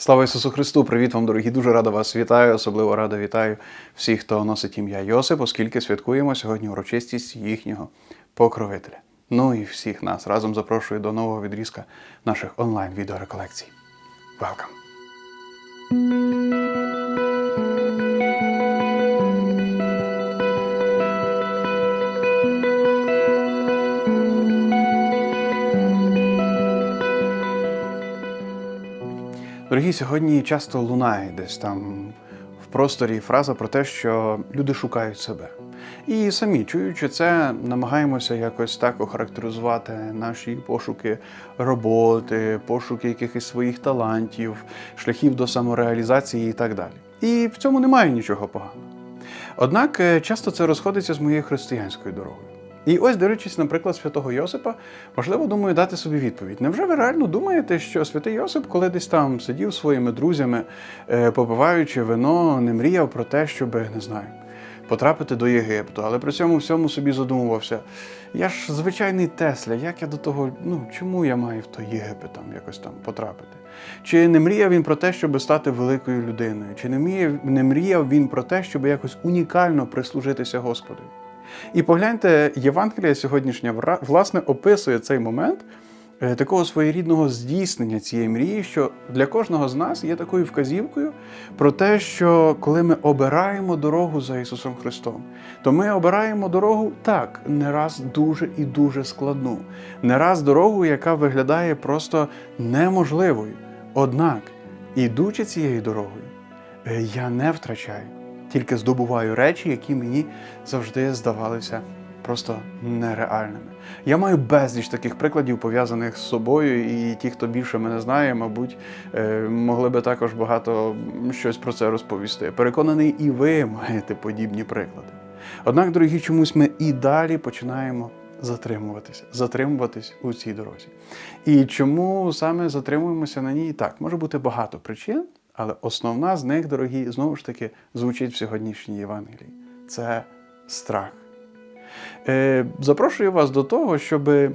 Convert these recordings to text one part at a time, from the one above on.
Слава Ісусу Христу! Привіт вам, дорогі! Дуже радо вас вітаю. Особливо радо вітаю всіх, хто носить ім'я Йосип, оскільки святкуємо сьогодні урочистість їхнього покровителя. Ну і всіх нас разом запрошую до нового відрізка наших онлайн відеореколекцій. Welcome! Дорогі, сьогодні часто лунає десь там в просторі фраза про те, що люди шукають себе. І самі, чуючи це, намагаємося якось так охарактеризувати наші пошуки роботи, пошуки якихось своїх талантів, шляхів до самореалізації і так далі. І в цьому немає нічого поганого. Однак е, часто це розходиться з моєю християнською дорогою. І ось, дивлячись, наприклад, святого Йосипа, можливо, думаю дати собі відповідь. Невже ви реально думаєте, що святий Йосип, коли десь там сидів своїми друзями, е, попиваючи вино, не мріяв про те, щоб, не знаю, потрапити до Єгипту, але при цьому всьому собі задумувався. Я ж звичайний Тесля, як я до того, ну чому я маю в той Єгипет там якось там потрапити? Чи не мріяв він про те, щоб стати великою людиною? Чи не мріяв, не мріяв він про те, щоб якось унікально прислужитися Господу? І погляньте, Євангелія сьогоднішня власне описує цей момент е, такого своєрідного здійснення цієї мрії, що для кожного з нас є такою вказівкою про те, що коли ми обираємо дорогу за Ісусом Христом, то ми обираємо дорогу так, не раз дуже і дуже складну, не раз дорогу, яка виглядає просто неможливою. Однак, ідучи цією дорогою, е, я не втрачаю, тільки здобуваю речі, які мені завжди здавалися просто нереальними. Я маю безліч таких прикладів, пов'язаних з собою, і ті, хто більше мене знає, мабуть, е, могли би також багато щось про це розповісти. Переконаний, і ви маєте подібні приклади. Однак, дорогі, чомусь ми і далі починаємо затримуватися, затримуватись у цій дорозі. І чому саме затримуємося на ній? Так, може бути багато причин, але основна з них, дорогі, знову ж таки, звучить в сьогоднішній Євангелії. Це страх. Е, запрошую вас до того, щоб е,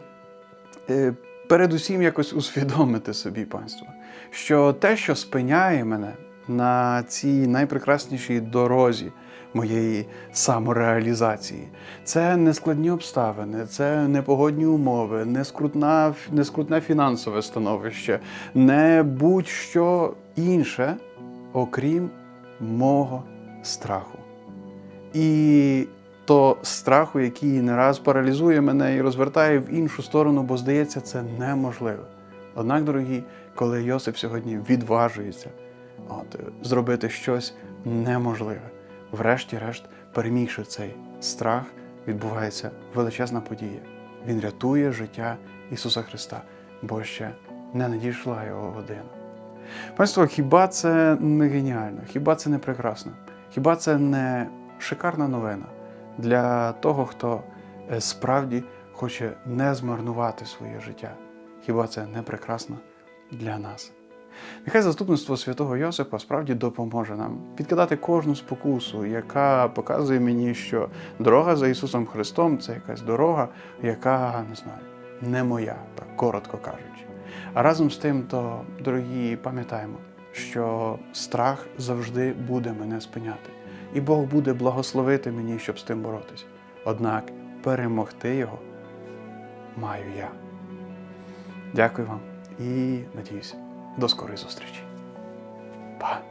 передусім якось усвідомити собі, панство, що те, що спиняє мене на цій найпрекраснішій дорозі моєї самореалізації, це не складні обставини, це не погодні умови, не скрутна, не скрутне фінансове становище, не будь-що інше, окрім мого страху. І то страху, який не раз паралізує мене і розвертає в іншу сторону, бо здається, це неможливо. Однак, дорогі, коли Йосип сьогодні відважується от, зробити щось неможливе, врешті-решт, перемігши цей страх, відбувається величезна подія. Він рятує життя Ісуса Христа, бо ще не надійшла його година. Панство, хіба це не геніально? Хіба це не прекрасно? Хіба це не шикарна новина для того, хто е, справді хоче не змарнувати своє життя? Хіба це не прекрасно для нас? Нехай заступництво святого Йосипа справді допоможе нам підкидати кожну спокусу, яка показує мені, що дорога за Ісусом Христом це якась дорога, яка не знаю, не моя, так коротко кажучи. А разом з тим, то, дорогі, пам'ятаємо, що страх завжди буде мене спиняти, і Бог буде благословити мені, щоб з тим боротися. Однак перемогти його маю я. Дякую вам і надіюся, до скорої зустрічі. Па!